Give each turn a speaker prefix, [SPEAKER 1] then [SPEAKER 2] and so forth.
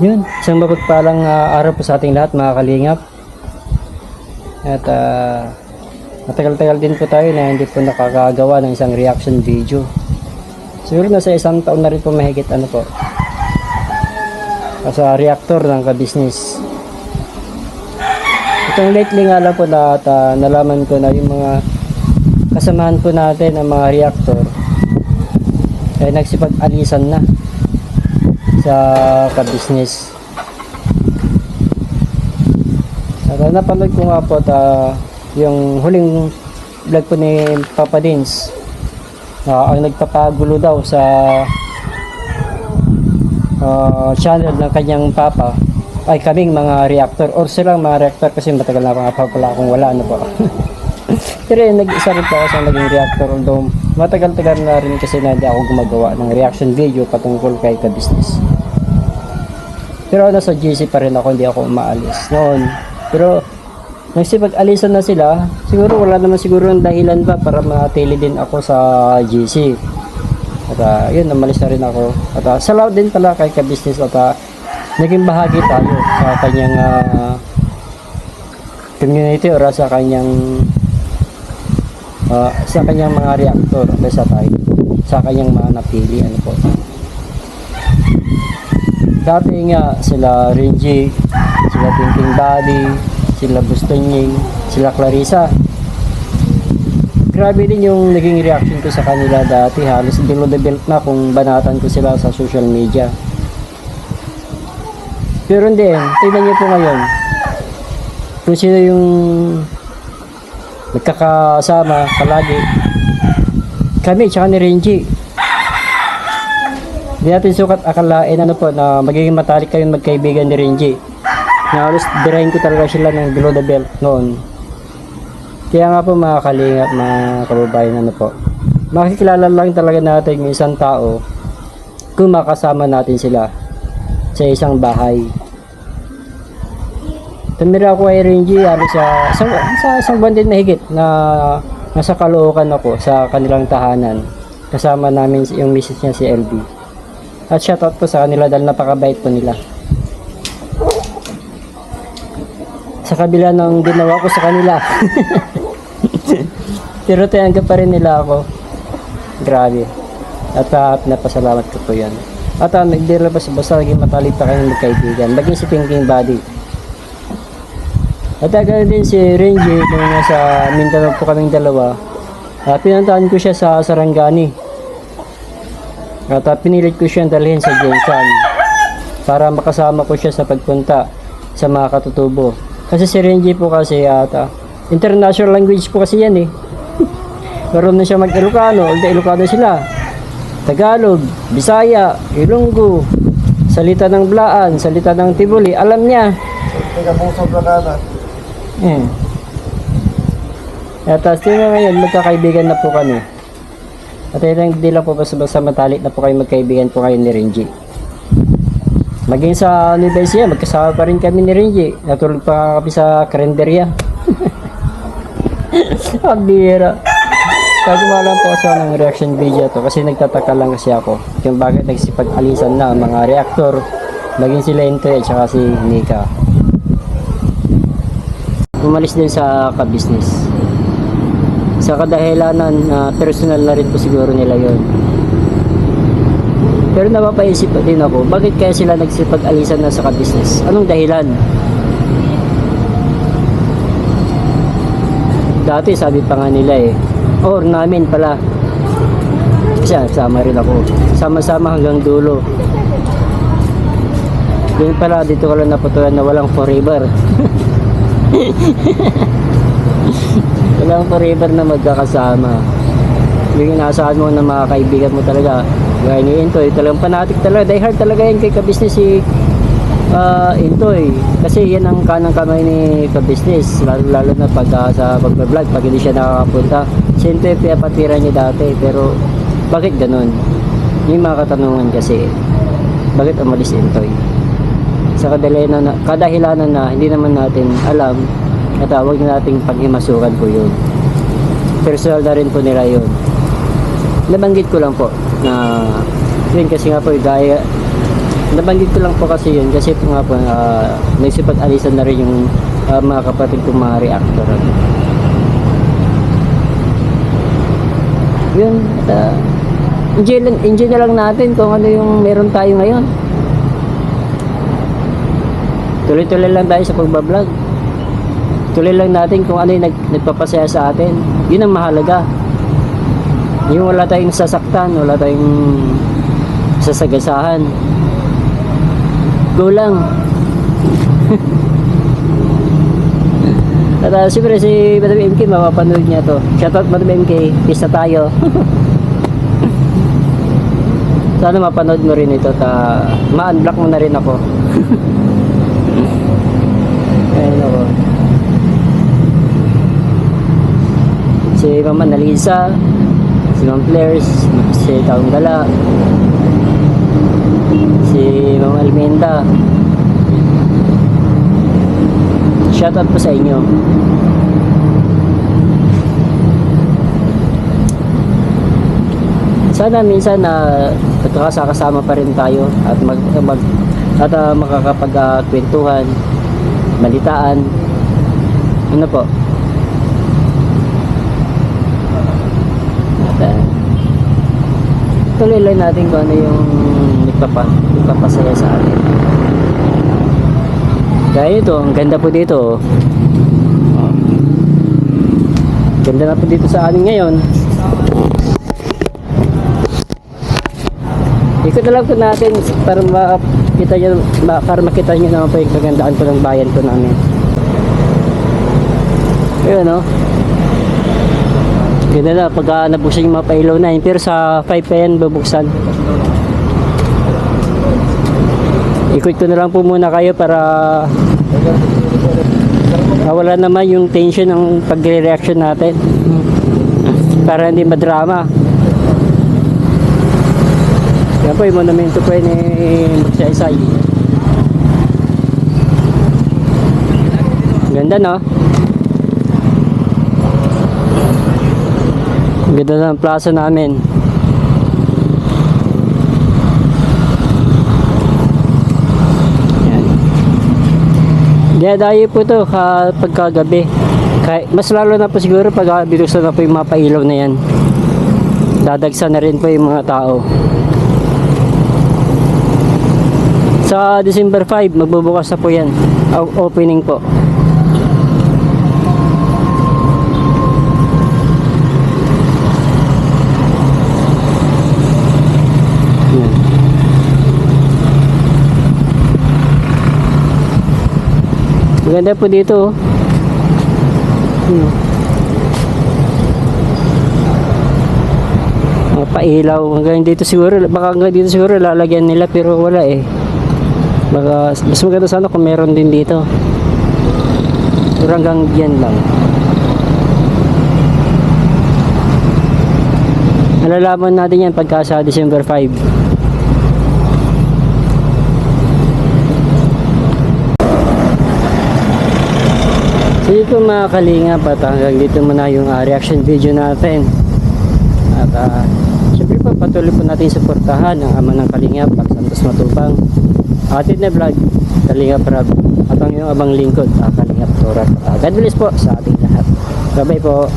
[SPEAKER 1] Yun, isang mapagpalang uh, araw po sa ating lahat mga kalingap. At ah, matagal-tagal din po tayo na hindi po nakakagawa ng isang reaction video. Siguro na sa isang taon na rin po mahigit ano po. Sa reactor ng ka-business. Itong lately nga lang po na at, ah, nalaman ko na yung mga kasamahan po natin ng mga reactor ay nagsipag-alisan na sa ka-business. At uh, napanood ko nga po ta, yung huling vlog po ni Papa Dins na ang nagpapagulo daw sa ah, channel ng kanyang papa ay kaming mga reactor or silang mga reactor kasi matagal na mga pala akong wala ano po. Pero yun, nag-isa rin po ako sa naging reactor although matagal-tagal na rin kasi na hindi ako gumagawa ng reaction video patungkol kay ka-business. Pero nasa GC pa rin ako, hindi ako umaalis noon. Pero nagsipag-alisan na sila, siguro wala naman siguro ng dahilan ba para matili din ako sa GC. At ah, yun, namalis na rin ako. At uh, salamat din pala kay ka-business at ah, naging bahagi tayo sa kanyang ah, community or sa kanyang ah, sa kanyang mga reactor sa tayo sa kanyang mga napili ano po dati nga sila Renji sila Tinting Buddy sila Bustonying sila Clarissa. Grabe din yung naging reaction ko sa kanila dati. Halos below the belt na kung banatan ko sila sa social media. Pero hindi tingnan niyo po ngayon. Kung sino yung nagkakasama palagi. Kami tsaka ni Renji hindi natin sukat akalain ano po na magiging matalik kami magkaibigan ni Renji na halos dirahin ko talaga sila ng below the belt noon kaya nga po mga kalingap mga kababayan ano po makikilala lang talaga natin yung isang tao kung makasama natin sila sa isang bahay Tumira ako kay Renji ano, sa, sa, sa isang buwan din mahigit na nasa Caloocan ako sa kanilang tahanan. Kasama namin yung misis niya si LB. At shoutout ko sa kanila dahil napakabait po nila. Sa kabila ng ginawa ko sa kanila. Pero tinanggap pa rin nila ako. Grabe. At uh, pinapasalamat ko po yan. At uh, hindi lang basta, basta naging matalik pa kayong magkaibigan. Maging si Pinking Buddy. At agad din si Renji nung nasa Mindanao po kaming dalawa. Uh, pinuntahan ko siya sa Sarangani. At uh, pinilit ko siyang dalhin sa Jensan para makasama ko siya sa pagpunta sa mga katutubo. Kasi si Renji po kasi ata international language po kasi yan eh. Meron na siya mag-Ilocano, although Ilocano sila. Tagalog, Bisaya, Ilonggo, salita ng Blaan, salita ng Tibuli, alam niya.
[SPEAKER 2] Sa banana.
[SPEAKER 1] Hmm. At uh, tingnan ngayon, magkakaibigan na po kami. At ayun, lang po basta basta matalik na po kayo magkaibigan po kayo ni Renji. Maging sa Nubesia, magkasama pa rin kami ni Renji. Natulog pa kami sa karinderya. Ang bira. Kaya lang po ako ng reaction video to kasi nagtataka lang kasi ako yung bakit nagsipag-alisan na mga reactor maging sila Intoy at saka si Nika umalis din sa ka-business. Sa kadahilanan na personal na rin po siguro nila yon. Pero napapaisip pa din ako, bakit kaya sila nagsipag-alisan na sa ka-business? Anong dahilan? Dati sabi pa nga nila eh, or namin pala. Kasi sama rin ako. Sama-sama hanggang dulo. Yun pala, dito ko lang naputulan na walang forever. Walang forever na magkakasama. Yung inaasahan mo ng mga kaibigan mo talaga. Gaya ni Intoy, talagang fanatic talaga. Die hard talaga yan kay ka-business si ah, Intoy. Kasi yan ang kanang kamay ni ka-business. Lalo, lalo na pag ah, sa pag-vlog, pag hindi siya nakakapunta. Si Intoy, pinapatira niya dati. Pero bakit ganun? Yung mga katanungan kasi, bakit umalis Intoy? sa kadahilanan na, kadahilanan na hindi naman natin alam at uh, huwag na nating paghimasukan po yun personal na rin po nila yun nabanggit ko lang po na yun kasi nga po gaya nabanggit ko lang po kasi yun kasi po nga po uh, nagsipag-alisan na rin yung ah, mga kapatid kong mga reactor. Yun, at ah, enjoy, lang, enjoy na lang natin kung ano yung meron tayo ngayon. Tuloy-tuloy lang tayo sa pagbablog. Tuloy lang natin kung ano yung nag, nagpapasaya sa atin. Yun ang mahalaga. Yung wala tayong sasaktan, wala tayong sasagasahan. Go lang. At uh, siyempre si Madam MK mapapanood niya to. Shoutout Madam MK, peace na tayo. Sana mapanood mo rin ito ta ma-unblock mo na rin ako. Ayun ako. Si Mama Nalisa, si Ma'am Clairs, si Taong Gala, si Ma'am Almenda. Shoutout po sa inyo. Sana minsan na magkakasama pa rin tayo at mag, mag at uh, makakapagkwentuhan, balitaan. Ano po? At, uh, tuloy lang natin kung ano yung nagpapa, nagpapasaya sa atin. Gaya ito, ang ganda po dito. oh. Ganda na po dito sa amin ngayon. Ikot na lang po natin para makita nyo, para makita nyo naman po yung kagandaan po ng bayan po namin. Ayun no. Ganda na pag uh, nabuksan yung mga pailaw na yun. Pero sa 5 pa yan bubuksan. Ikot ko na lang po muna kayo para mawala naman yung tension ng pagre-reaction natin. Para hindi madrama. Yan po yung monumento po yun ni Magsaysay. Ganda no? Ganda ng plaza namin. Yan. Dadayo po to kapag kagabi. Kaya, mas lalo na po siguro pag binuksan na po yung mga pailaw na yan. Dadagsa na rin po yung mga tao. Sa December 5, magbubukas na po yan. Opening po. Maganda po dito. oh. Hmm. Mga pailaw. Hanggang dito siguro, baka hanggang dito siguro lalagyan nila pero wala eh. Baka, mas maganda sana kung meron din dito. Pero hanggang yan lang. Malalaman natin yan pagka sa December 5. So po mga kalinga at hanggang dito muna yung ah, reaction video natin. At uh, syempre po patuloy po natin suportahan ang ama ng kalinga Pag Santos Matubang. Atin na vlog, Kalinga Prab at ang iyong abang lingkod, uh, Kalinga Torat. Uh, God bless po sa ating lahat. Bye-bye po.